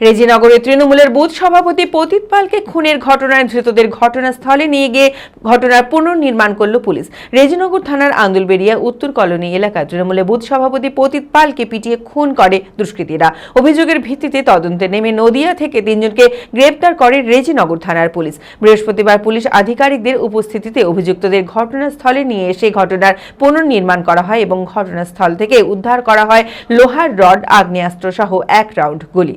রেজিনগরে তৃণমূলের বুথ সভাপতি পতিত পালকে খুনের ঘটনায় ধৃতদের ঘটনাস্থলে নিয়ে গিয়ে ঘটনার পুনর্নির্মাণ করল পুলিশ। রেজিনগর থানার আন্দুলবেরিয়া উত্তর কলোনি এলাকায় তৃণমূলের বুথ সভাপতি পতিত পালকে পিটিয়ে খুন করে দুষ্কৃতীরা। অভিযোগের ভিত্তিতে তদন্তে নেমে নদিয়া থেকে তিনজনকে গ্রেপ্তার করে রেজিনগর থানার পুলিশ। বৃহস্পতিবার পুলিশ আধিকারিকদের উপস্থিতিতে অভিযুক্তদের ঘটনাস্থলে নিয়ে এসে ঘটনার পুনর্নির্মাণ করা হয় এবং ঘটনাস্থল থেকে উদ্ধার করা হয় লোহার রড, আগ্নেয়াস্ত্র সহ এক রাউন্ড গুলি।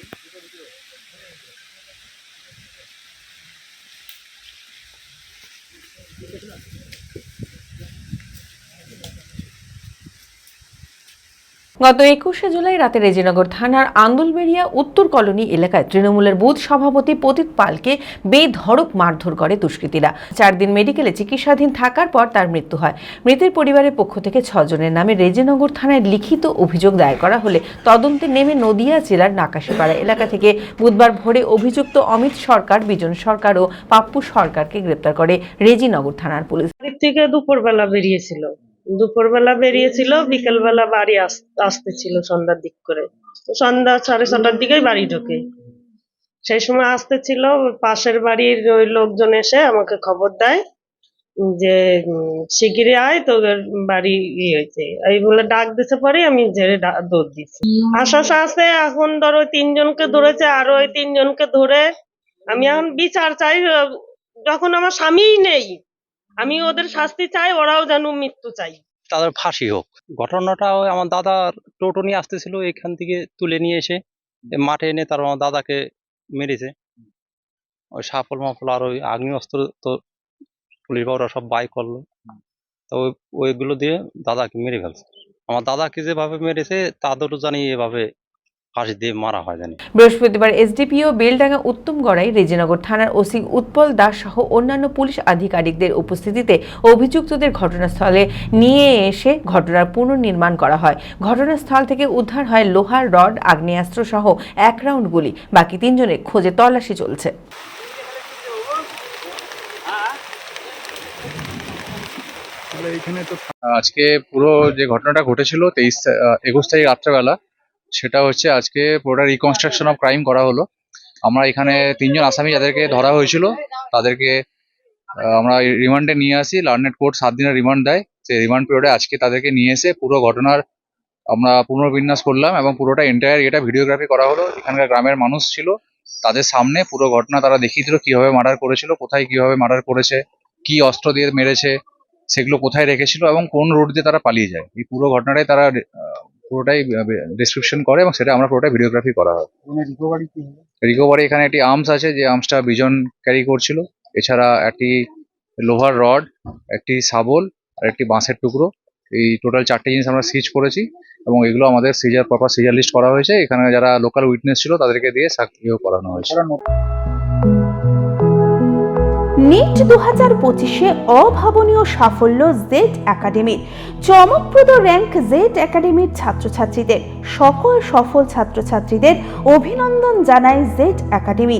গত একুশে জুলাই রাতে রেজিনগর থানার আন্দুলবেরিয়া উত্তর কলোনি এলাকায় তৃণমূলের বুথ সভাপতি পতিত পালকে বেধড়ক মারধর করে দুষ্কৃতীরা। চার দিন মেডিকেলে চিকিৎসাধীন থাকার পর তার মৃত্যু হয়। মৃতের পরিবারের পক্ষ থেকে ছজনের নামে রেজিনগর থানায় লিখিত অভিযোগ দায়ের করা হলে তদন্তে নেমে নদিয়া জেলার নাকাশিপাড়া এলাকা থেকে বুধবার ভোরে অভিযুক্ত অমিত সরকার, বিজন সরকার ও পাপ্পু সরকারকে গ্রেপ্তার করে রেজিনগর থানার পুলিশ। থেকে দুপুরবেলা বেরিয়েছিল। দুপুরবেলা বেরিয়েছিল, বিকেলবেলা বাড়ি আস- আসতেছিল সন্ধ্যার দিক করে। সন্ধ্যা, সাড়ে ছটার দিকেই বাড়ি ঢোকে। সেই সময় আসতেছিল, পাশের বাড়ির ওই লোকজন এসে আমাকে খবর দেয় যে শিগগিরই আয়, তোদের বাড়ি ইয়ে হয়েছে। এই বলে ডাক দিতে পরে আমি ঝেড়ে দৌড় দিচ্ছি আশ্বাস আছে, এখন ধরো ওই তিনজনকে ধরেছে, আরও ওই তিনজনকে ধরে আমি এখন বিচার চাই, যখন আমার স্বামীই নেই। আমি ওদের শাস্তি চাই, ওরাও যেন মৃত্যু চাই তাদের ফাঁসি হোক। ঘটনাটা আমার দাদা টোটো নিয়ে আসতেছিল, এখান থেকে তুলে নিয়ে এসে মাঠে এনে তার আমার দাদাকে মেরেছে। ওই সাফল মাফল আর ওই আগ্নেয়াস্ত্র তো পুলিশ বাবুরা সব বাই করল। তো ওই ওইগুলো দিয়ে দাদাকে মেরে ফেলছে। আমার দাদাকে যেভাবে মেরেছে, তাদেরও জানি এভাবে ফাঁসি দিয়ে মারা হয় জানি। বৃহস্পতিবার এসডিপিও বেলডাঙ্গা উত্তম গড়াই রেজিনগর থানার ওসি উৎপল দাস সহ অন্যান্য পুলিশ আধিকারিকদের উপস্থিতিতে অভিযুক্তদের ঘটনাস্থলে নিয়ে এসে ঘটনার পুনর্নির্মাণ করা হয়। ঘটনাস্থল থেকে উদ্ধার হয় লোহার রড আগ্নেয়াস্ত্র সহ এক রাউন্ড গুলি। বাকি তিনজনের খোঁজে তল্লাশি চলছে। আজকে পুরো যে ঘটনাটা ঘটেছিল তেইশ একুশ তারিখ রাত্রেবেলা সেটা হচ্ছে আজকে পুরোটা রিকনস্ট্রাকশন অফ ক্রাইম করা হলো। আমরা এখানে তিনজন আসামি যাদেরকে ধরা হয়েছিল, তাদেরকে আমরা রিমান্ডে নিয়ে আসি। লার্নেট কোর্ট সাত দিনের রিমান্ড দেয়। সেই রিমান্ড পিরিয়ডে আজকে তাদেরকে নিয়ে এসে পুরো ঘটনার আমরা পুনর্বিন্যাস করলাম এবং পুরোটা এন্টায়ার এটা ভিডিওগ্রাফি করা হলো। এখানকার গ্রামের মানুষ ছিল। তাদের সামনে পুরো ঘটনা তারা দেখিয়ে দিল, কীভাবে মার্ডার করেছিল, কোথায় কীভাবে মার্ডার করেছে, কি অস্ত্র দিয়ে মেরেছে, সেগুলো কোথায় রেখেছিল এবং কোন রোড দিয়ে তারা পালিয়ে যায়। এই পুরো ঘটনাটাই তারা পুরোটাই ডিসক্রিপশন করে এবং সেটা আমরা পুরোটাই ভিডিওগ্রাফি করা হয়। রিকোভারি এখানে একটি আর্মস আছে যে আর্মসটা বিজন ক্যারি করছিল। এছাড়া একটি লোহার রড একটি শাবল আর একটি বাঁশের টুকরো। এই টোটাল চারটে জিনিস আমরা সিজ করেছি এবং এগুলো আমাদের সিজার প্রপার সিজার লিস্ট করা হয়েছে। এখানে যারা লোকাল উইটনেস ছিল তাদেরকে দিয়ে সাক্ষীও করানো হয়েছে। নিট দু হাজার পঁচিশে অভাবনীয় সাফল্য জেড একাডেমির। চমকপ্রদ র্যাঙ্ক জেড একাডেমির ছাত্রছাত্রীদের। সকল সফল ছাত্রছাত্রীদের অভিনন্দন জানায় জেড একাডেমি।